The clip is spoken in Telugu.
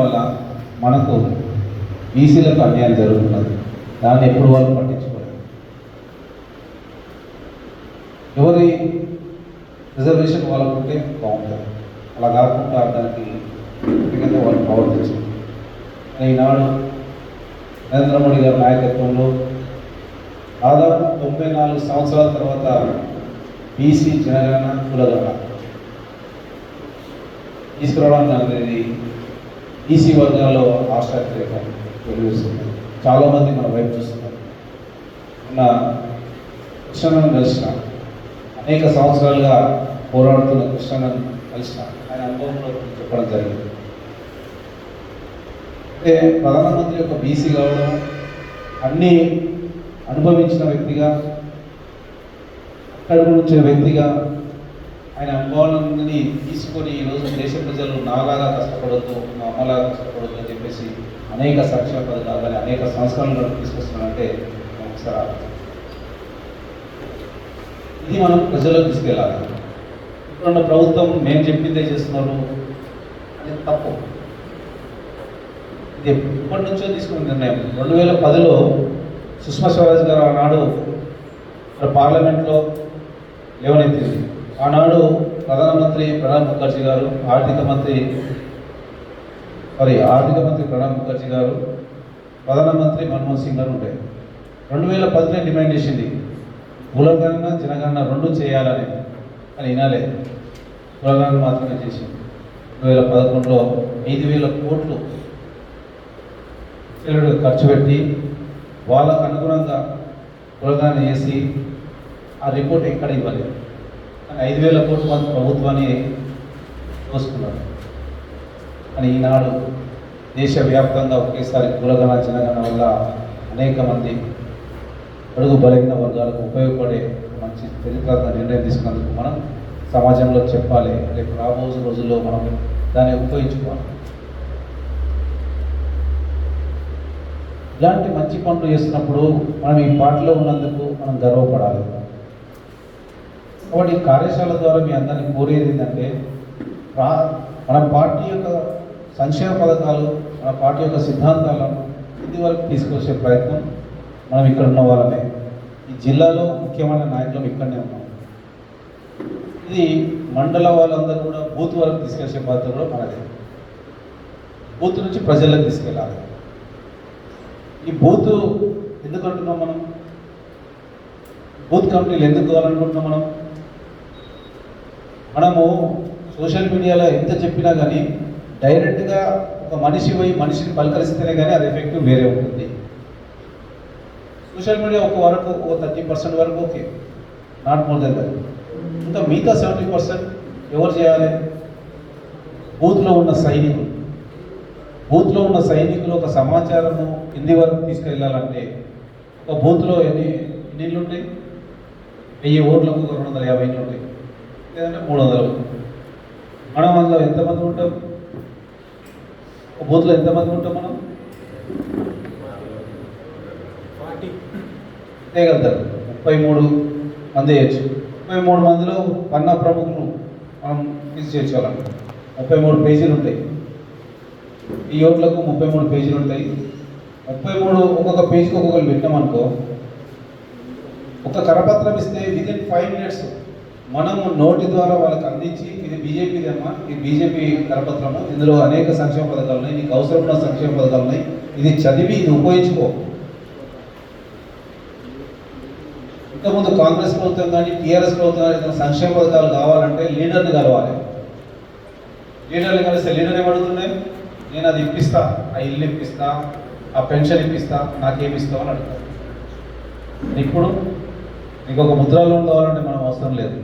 వల్ల మనకు బీసీలకు అన్యాయం జరుగుతున్నది. దాన్ని ఎప్పుడు వాళ్ళు పట్టించుకోరు. ఎవరి రిజర్వేషన్ వాళ్ళకు ఉంటే బాగుంటుంది. అలా కాకుండా దానికి వ్యక్తిగతంగా వాళ్ళు ప్రవర్తించారు ఈనాడు నరేంద్ర మోడీ గారి నాయకత్వంలో దాదాపు తొంభై నాలుగు సంవత్సరాల తర్వాత బీసీ జనగణన కులగణన తీసుకురావడం అనేది ఈసీ వర్గాల్లో ఆశాత్రేకం వెలువరిస్తుంది చాలామంది మన వైపు చూస్తున్నారు. ఉన్న కృష్ణను కలిసిన అనేక సంవత్సరాలుగా పోరాడుతున్న కృష్ణను కలిసిన ఆయన అనుభవంలో చెప్పడం జరిగింది. అంటే ప్రధానమంత్రి యొక్క బీసీ కావడం అన్నీ అనుభవించిన వ్యక్తిగా అక్కడ నుంచిన వ్యక్తిగా ఆయన అనుభవాలని తీసుకొని ఈరోజు దేశ ప్రజలు నాలాగా కష్టపడద్దు మా అమ్మలాగా కష్టపడద్దు అని చెప్పేసి అనేక సంక్షేమ పథకాలు కానీ అనేక సంస్కరణలు తీసుకొస్తున్నారంటే ఒకసారి ఇది మనం ప్రజలకు తీసుకెళ్ళాలి. ఇప్పుడున్న ప్రభుత్వం మేము చెప్పిందే చేస్తున్నారు. అనేది తప్పు. ఇది ఎప్పటి నుంచో తీసుకున్న నిర్ణయం. రెండు వేల పదిలో సుష్మా స్వరాజ్ గారు ఆనాడు పార్లమెంట్లో లేవనెత్తింది. ఆనాడు ప్రధానమంత్రి ప్రణబ్ ముఖర్జీ గారు ఆర్థిక మంత్రి మరి ఆర్థిక మంత్రి ప్రణబ్ ముఖర్జీ గారు ప్రధానమంత్రి మన్మోహన్ సింగ్ గారు ఉంటాయి రెండు వేల పదిలో డిమాండ్ చేసింది కులగణన జనగణన రెండు చేయాలని అని వినాలే. కులగణన మాత్రమే చేసింది. రెండు వేల పదకొండులో ఐదు వేల కోట్లు పిల్లలు ఖర్చు పెట్టి వాళ్ళకు అనుగుణంగా కులగణన చేసి ఆ రిపోర్ట్ ఎక్కడ ఇవ్వలేదు. కానీ ఐదు వేల కోట్ల మంది ప్రభుత్వాన్ని దోసుకున్నారు కానీ ఈనాడు దేశవ్యాప్తంగా ఒకేసారి కులగణ జనగణ వల్ల అనేక మంది అడుగు బలహీన వర్గాలకు ఉపయోగపడే మంచి చరిత్రాత్మక నిర్ణయం తీసుకున్నందుకు మనం సమాజంలో చెప్పాలి. రేపు రాబోయే రోజుల్లో మనం దాన్ని ఉపయోగించుకోవాలి. ఇలాంటి మంచి పనులు చేస్తున్నప్పుడు మనం ఈ పాటలో ఉన్నందుకు మనం గర్వపడాలి. కాబట్టి ఈ కార్యశాల ద్వారా మీ అందరినీ కోరేది ఏంటంటే రా- మన పార్టీ యొక్క సంక్షేమ పథకాలు మన పార్టీ యొక్క సిద్ధాంతాలను ఇది వరకు తీసుకొచ్చే ప్రయత్నం మనం ఇక్కడ ఉన్న వాళ్ళమే. ఈ జిల్లాలో ముఖ్యమైన నాయకులం ఇక్కడనే ఉన్నాం. ఇది మండల వాళ్ళందరూ కూడా బూత్ వరకు తీసుకొచ్చే బాధ్యత కూడా మనదే. బూత్ నుంచి ప్రజలకు తీసుకెళ్ళాలి. ఈ బూత్ ఎందుకు అంటున్నాం మనం? బూత్ కంపెనీలు ఎందుకు కావాలనుకుంటున్నాం మనం? మనము సోషల్ మీడియాలో ఎంత చెప్పినా కానీ డైరెక్ట్గా ఒక మనిషి పోయి మనిషిని పలకరిస్తేనే కానీ అది ఎఫెక్టివ్ వేరే ఉంటుంది. సోషల్ మీడియా ఒక వరకు ఒక థర్టీ పర్సెంట్ వరకు okay not more than that. ఇంకా మిగతా సెవెంటీ పర్సెంట్ ఎవరు చేయాలి? బూత్లో ఉన్న సైనికులు. బూత్లో ఉన్న సైనికులు ఒక సమాచారము కింది వరకు తీసుకెళ్ళాలంటే ఒక బూత్లో ఎన్ని ఎన్ని ఇళ్ళు ఉంటాయి? వెయ్యి ఓట్లకు ఒక రెండు వందల యాభై ఇళ్ళు ఉంటాయి. లేదంటే మూడు వందలు మనం అందులో ఎంతమంది ఉంటాం? ఒక బూత్లో ఎంతమంది ఉంటాం మనం? చేయగలుగుతారు ముప్పై మూడు మంది చేయొచ్చు. ముప్పై మూడు మందిలో పన్నా ప్రముఖులు మనం తీసి చేర్చుకోవాలి ముప్పై మూడు పేజీలు ఉంటాయి. ఈ ఓట్లకు ముప్పై మూడు పేజీలు ఉంటాయి. ముప్పై మూడు ఒక్కొక్క పేజీకి ఒక్కొక్కరు పెట్టామనుకో ఒక కరపత్రం ఇస్తే విదిన్ ఫైవ్ మినిట్స్ మనము నోటి ద్వారా వాళ్ళకి అందించి ఇది బీజేపీది అమ్మా ఇది బీజేపీ కరపత్రము. ఇందులో అనేక సంక్షేమ పథకాలు ఉన్నాయి. నీకు అవసరమైన సంక్షేమ పథకాలు ఉన్నాయి. ఇది చదివి ఇది ఉపయోగించుకో. ఇంతకుముందు కాంగ్రెస్ ప్రభుత్వం కానీ టీఆర్ఎస్ ప్రభుత్వం కానీ ఏదైనా సంక్షేమ పథకాలు కావాలంటే లీడర్ని కలవాలి. లీడర్ని కలిస్తే లీడర్ ఏమడుగుతున్నాయి నేను అది ఇప్పిస్తా ఆ ఇల్లు ఇప్పిస్తా ఆ పెన్షన్ ఇప్పిస్తా నాకేమి ఇస్తావు అని అడుగుతాను ఇప్పుడు నీకు ఒక ముద్రా లోన్ కావాలంటే మనం అవసరం లేదు.